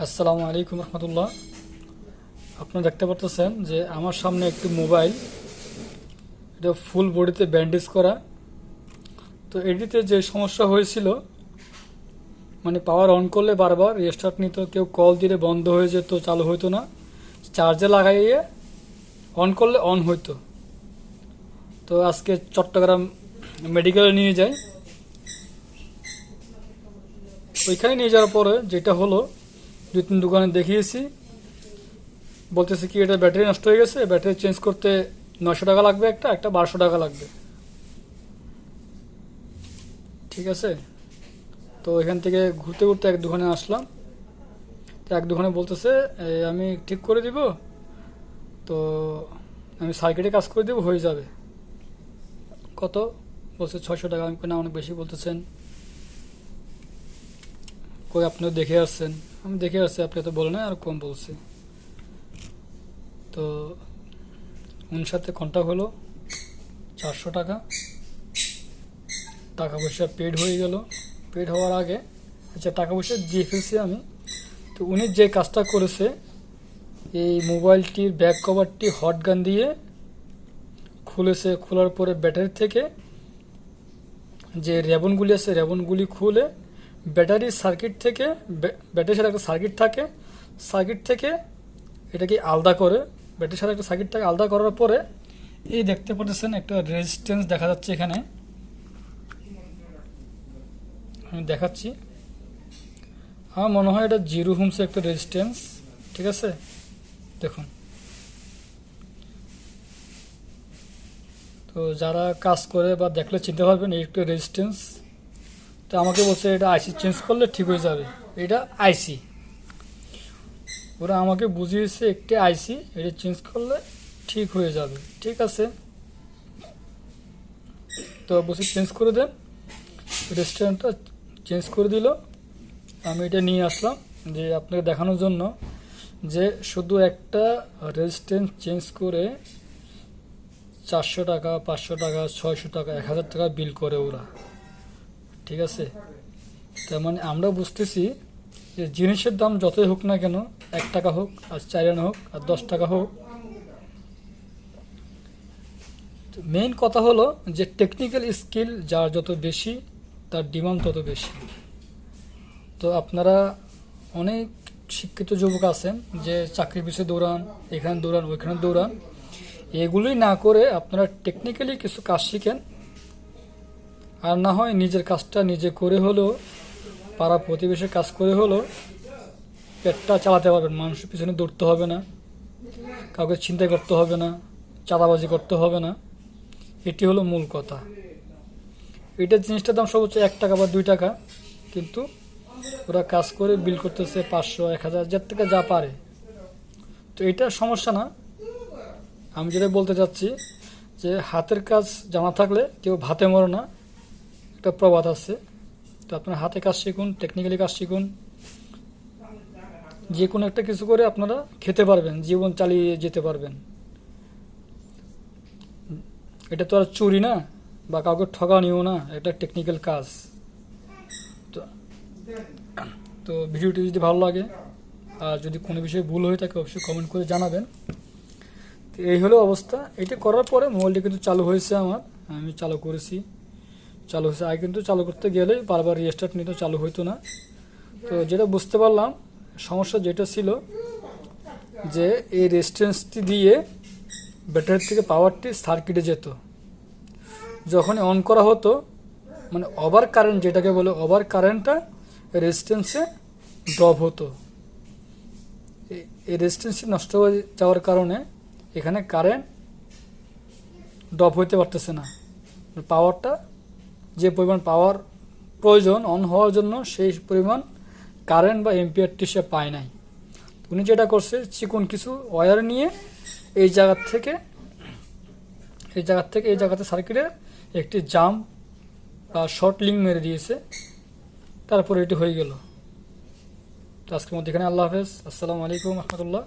আসসালামু আলাইকুম রহমতুল্লাহ। আপনারা দেখতে পাচ্ছেন যে আমার সামনে একটি মোবাইল, এটা ফুল বডিতে ব্যান্ডেজ করা। তো এটিতে যে সমস্যা হয়েছিল মানে পাওয়ার অন করলে বারবার রেস্টার্ট নিত, কেউ কল দিলে বন্ধ হয়ে যেত, চালু হতো না। চার্জে লাগাইয়ে অন করলে অন হইতো। তো আজকে চট্টগ্রাম মেডিকেলে নিয়ে যাই। ওইখানে নিয়ে যাওয়ার পরে যেটা হলো দুই তিন দোকানে দেখিয়েছি। বলতেছে কি, এটা ব্যাটারি নষ্ট হয়ে গেছে, ব্যাটারি চেঞ্জ করতে নশো টাকা লাগবে একটা একটা বারোশো টাকা লাগবে। ঠিক আছে? তো এখান থেকে ঘুরতে ঘুরতে এক দোকানে আসলাম। তো এক দোকানে বলতেছে আমি ঠিক করে দিব, তো আমি সার্কিটে কাজ করে দেবো, হয়ে যাবে। কত? বলছে, ছয়শো টাকা। আমি না, অনেক বেশি। বলতেছেন কই আপনিও দেখে আসছেন? আমি দেখে আসছি, আপনি তো বলে না আর কম বলছে। তো উনি সাথে কন্ট্যাক্ট হলো, চারশো টাকা। টাকা পয়সা পেড হয়ে গেল। পেড হওয়ার আগে আচ্ছা টাকা পয়সা দিয়ে ফেলছি আমি। তো উনি যে কাজটা করেছে, এই মোবাইলটির ব্যাক কভারটি হট গান দিয়ে খুলেছে। খোলার পরে ব্যাটারি থেকে যে রেবনগুলি আছে, রেবনগুলি খুলে ব্যাটারি সার্কিট থেকে ব্য- ব্যাটারির সাথে একটা সার্কিট থাকে, সার্কিট থেকে এটাকে আলাদা করে ব্যাটারির সাথে একটা সার্কিট থাকে আলাদা করার পরে এই দেখতে পাচ্ছেন একটা রেজিস্ট্যান্স দেখা যাচ্ছে এখানে। আমি দেখাচ্ছি। আমার মনে হয় এটা জিরো হোমসে একটা রেজিস্ট্যান্স ঠিক আছে? দেখুন। তো যারা কাজ করে বা দেখলে চিনতে পারবেন, এই একটা রেজিস্ট্যান্স তো আমাকে বলছে, এটা আইসি চেঞ্জ করলে ঠিক হয়ে যাবে। এটা আইসি ওরা আমাকে বুঝিয়েছে একটি আইসি এটা চেঞ্জ করলে ঠিক হয়ে যাবে। ঠিক আছে? তো বসে চেঞ্জ করে দেন। রেস্টুরেন্টটা চেঞ্জ করে দিল। আমি এটা নিয়ে আসলাম যে আপনাকে দেখানোর জন্য যে শুধু একটা রেজিস্ট্যান্স চেঞ্জ করে চারশো টাকা, পাঁচশো টাকা, ছয়শো টাকা, এক হাজার টাকা বিল করে ওরা। ঠিক আছে? তার মানে আমরা বুঝতেছি যে জিনিসের দাম যতই হোক না কেন, এক টাকা হোক আর চার আনা হোক আর দশ টাকা হোক। মেইন কথা হলো যে টেকনিক্যাল স্কিল যার যত বেশি, তার ডিমান্ড তত বেশি। তো আপনারা অনেক শিক্ষিত যুবক আছেন যে চাকরি পিছিয়ে দৌড়ান, এখানে দৌড়ান, ওইখানে দৌড়ান। এগুলোই না করে আপনারা টেকনিক্যালি কিছু কাজ শিখেন আর না হয় নিজের কাজটা নিজে করে হলেও, পাড়া প্রতিবেশীর কাজ করে হলেও, পেটটা চালাতে পারবেন, মানুষের পিছনে দৌড়তে হবে না, কাউকে চিন্তা করতে হবে না, চাঁদাবাজি করতে হবে না, এটি হলো মূল কথা। এটার জিনিসটার দাম সর্বোচ্চ এক টাকা বা দুই টাকা, কিন্তু ওরা কাজ করে বিল করতেছে পাঁচশো, এক হাজার, যার থেকে যা পারে। তো এটা সমস্যা না, আমি যেটা বলতে চাচ্ছি যে হাতের কাজ জানা থাকলে কেউ ভাতে মরে না একটা প্রবাদ আছে। তো আপনার হাতে কাজ শিখুন টেকনিক্যালি কাজ শিখুন। যে কোনো একটা কিছু করে আপনারা খেতে পারবেন, জীবন চালিয়ে যেতে পারবেন। এটা তো আর চুরি না, বা কাউকে ঠকানিও না, এটা টেকনিক্যাল কাজ। তো তো ভিডিওটি যদি ভালো লাগে, আর যদি কোনো বিষয়ে ভুল হয়ে থাকে, অবশ্যই কমেন্ট করে জানাবেন। তো এই হলো অবস্থা। এটা করার পরে মোবাইলটি কিন্তু চালু হয়েছে আমার, আমি চালু করেছি। চালু হয়েছে। আগে কিন্তু চালু করতে গেলে বারবার রিস্টার্ট নিত চালু হইতো না। তো যেটা বুঝতে পারলাম, সমস্যা যেটা ছিল যে এই রেজিস্ট্যান্সটি দিয়ে ব্যাটারি থেকে পাওয়ারটি সার্কিটে যেত। যখন অন করা হতো মানে ওভার কারেন্ট যেটাকে বলে ওভার কারেন্টটা রেজিস্ট্যান্সে ড্রপ হতো। এই- রেজিস্ট্যান্সটি নষ্ট হয়ে যাওয়ার কারণে এখানে কারেন্ট ড্রপ হইতে পারতেছে না। পাওয়ারটা যে পরিমাণ পাওয়ার প্রয়োজন অন হওয়ার জন্য সেই পরিমাণ কারেন্ট বা এম্পিয়ারটি সে পায় নাই। উনি যেটা করছে, চিকন কিছু ওয়্যার নিয়ে এই জায়গার থেকে, এই জায়গার থেকে, এই জায়গাতে সার্কিটে একটি জাম্প বা শর্ট লিঙ্ক মেরে দিয়েছে। তারপরে এটি হয়ে গেল। তো আজকের মধ্যে এখানে আল্লাহ হাফেজ। আসসালামু আলাইকুম রহমতুল্লাহ।